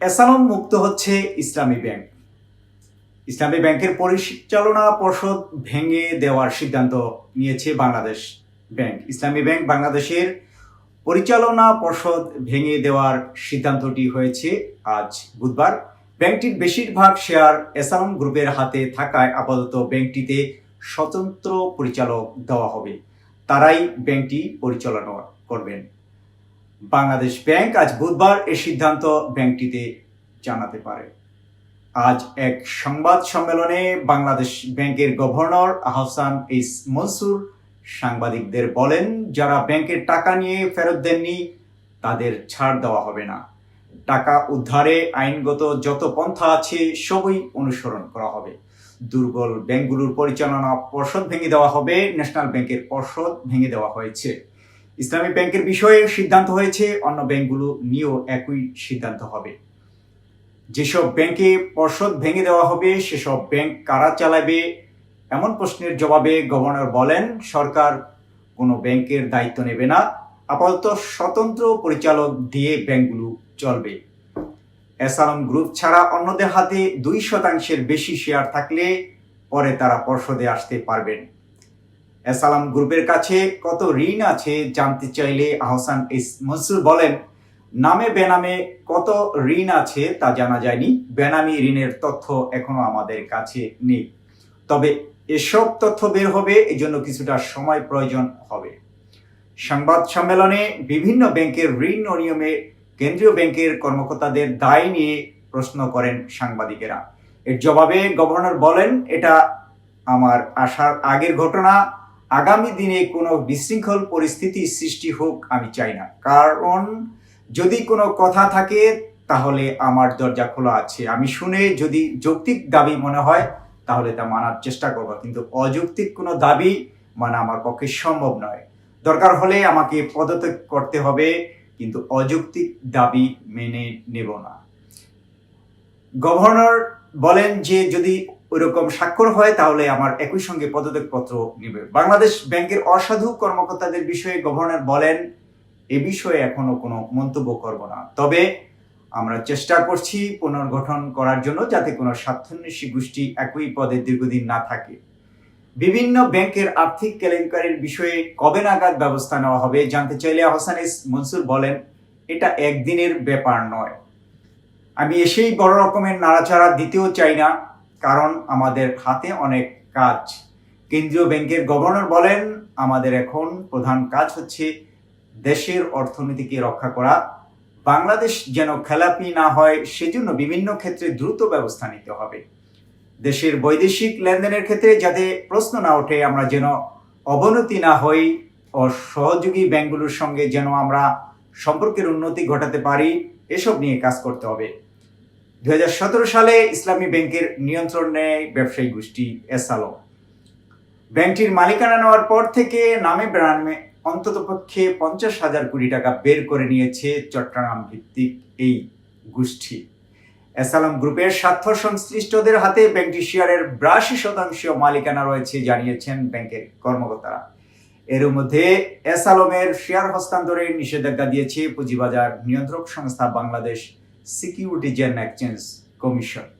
এসালম মুক্ত হচ্ছে ইসলামী ব্যাংক। ইসলামী ব্যাংকের পরিচালনা পর্ষদ ভেঙে দেওয়ার সিদ্ধান্ত নিয়েছে বাংলাদেশ ব্যাংক। ইসলামী ব্যাংক বাংলাদেশের পরিচালনা পর্ষদ ভেঙে দেওয়ার সিদ্ধান্তটি হয়েছে আজ বুধবার। ব্যাংকটির বেশিরভাগ শেয়ার এসালম গ্রুপের হাতে থাকায় আপাতত ব্যাংকটিতে স্বতন্ত্র পরিচালক দেওয়া হবে। তারাই ব্যাংকটি পরিচালনা করবেন। বাংলাদেশ ব্যাংক আজ বুধবার এ সিদ্ধান্ত ব্যাংকটিতে জানাতে পারে। আজ এক সংবাদ সম্মেলনে বাংলাদেশ ব্যাংকের গভর্নর আহসান ইস মনসুর সাংবাদিকদের বলেন, যারা ব্যাংকের টাকা নিয়ে ফেরত দেননি, তাদের ছাড় দেওয়া হবে না। টাকা উদ্ধারে আইনগত যত পন্থা আছে, সবই অনুসরণ করা হবে। দুর্বল ব্যাংকগুলোর পরিচালনা পর্ষদ ভেঙে দেওয়া হবে, ন্যাশনাল ব্যাংকের পর্ষদ ভেঙে দেওয়া হয়েছে। ইসলামী ব্যাংকের বিষয়ে সিদ্ধান্ত হয়েছে, অন্য ব্যাংকগুলো নিয়েও একই সিদ্ধান্ত হবে। যেসব ব্যাংকে পর্ষদ ভেঙে দেওয়া হবে, সেসব ব্যাংক কারা চালাবে, এমন প্রশ্নের জবাবে গভর্নর বলেন, সরকার কোনো ব্যাংকের দায়িত্ব নেবে না। আপাতত স্বতন্ত্র পরিচালক দিয়ে ব্যাংকগুলো চলবে। এসালম গ্রুপ ছাড়া অন্যদের হাতে দুই শতাংশের বেশি শেয়ার থাকলে পরে তারা পর্ষদে আসতে পারবেন। এসালাম গ্রুপের কাছে কত ঋণ আছে জানতে চাইলে আহসান ইস মনসুর বলেন, নামে বেনামে কত ঋণ আছে তা জানা যায়নি। বেনামি ঋণের তথ্য এখনও আমাদের কাছে নেই। তবে এসব তথ্য বের হবে, এজন্য কিছুটা সময় প্রয়োজন হবে। সংবাদ সম্মেলনে বিভিন্ন ব্যাংকের ঋণ অনিয়মে কেন্দ্রীয় ব্যাংকের কর্মকর্তাদের দায় নিয়ে প্রশ্ন করেন সাংবাদিকেরা। এর জবাবে গভর্নর বলেন, এটা আমার আসার আগের ঘটনা। আগামী দিনে কোনো বিশৃঙ্খল পরিস্থিতি সৃষ্টি হোক, আমি চাই না। কারণ যদি কোনো কথা থাকে, তাহলে আমার দরজা খোলা আছে। আমি শুনে যদি যৌক্তিক দাবি মনে হয়, তাহলে তা মানার চেষ্টা করব। কিন্তু অযৌক্তিক কোনো দাবি মানা আমার পক্ষে সম্ভব নয়। দরকার হলে আমাকে পদত্যাগ করতে হবে, কিন্তু অযৌক্তিক দাবি মেনে নেব না। গভর্নর বলেন যে, যদি ওইরকম স্বাক্ষর হয়, তাহলে আমার একই সঙ্গে পদত্যাগ পত্র নেবে। বাংলাদেশ ব্যাংকের অসাধু কর্মকর্তাদের বিষয়ে গভর্নর বলেন, এ বিষয়ে এখনও কোনো মন্তব্য করব না। তবে আমরা চেষ্টা করছি পুনর্গঠন করার জন্য যাতে কোনো স্বার্থান্বেষী গোষ্ঠী একই পদে দীর্ঘদিন না থাকে। বিভিন্ন ব্যাংকের আর্থিক কেলেঙ্কারির বিষয়ে কবে নাগাদ ব্যবস্থা নেওয়া হবে জানতে চাইলে আহসান ইস মনসুর বলেন, এটা একদিনের ব্যাপার নয়। আমি এসেই বড় রকমের নাড়াচাড়া দিতেও চাই না। কারণ আমাদের হাতে অনেক কাজ। কেন্দ্রীয় ব্যাংকের গভর্নর বলেন, আমাদের এখন প্রধান কাজ হচ্ছে দেশের অর্থনীতিকে রক্ষা করা। বাংলাদেশ যেন খেলাপি না হয়, সেজন্য বিভিন্ন ক্ষেত্রে দ্রুত ব্যবস্থা নিতে হবে। দেশের বৈদেশিক লেনদেনের ক্ষেত্রে যাতে প্রশ্ন না ওঠে, আমরা যেন অবনতি না হই ও সহযোগী ব্যাংকগুলোর সঙ্গে যেন আমরা সম্পর্কের উন্নতি ঘটাতে পারি, এসব নিয়ে কাজ করতে হবে। দুই হাজার সতেরো সালে ইসলামী ব্যাংকের নিয়ন্ত্রণ নেয় ব্যবসায়ী গোষ্ঠী এসালো ব্যাংকটির মালিকানা নেওয়ার পর থেকে নামে ব্রান্ডে অন্ততপক্ষে পঞ্চাশ হাজার কোটি টাকা বের করে নিয়েছে চট্টগ্রাম ভিত্তিক এই গোষ্ঠী। এসালাম গ্রুপের স্বার্থ সংশ্লিষ্টদের হাতে ব্যাংকটি শেয়ারের বিরাশি শতাংশ মালিকানা রয়েছে জানিয়েছেন ব্যাংকের কর্মকর্তারা। এর মধ্যে এসালমের শেয়ার হস্তান্তরের নিষেধাজ্ঞা দিয়েছে পুঁজিবাজার নিয়ন্ত্রক সংস্থা Bangladesh. Securities and exchange commission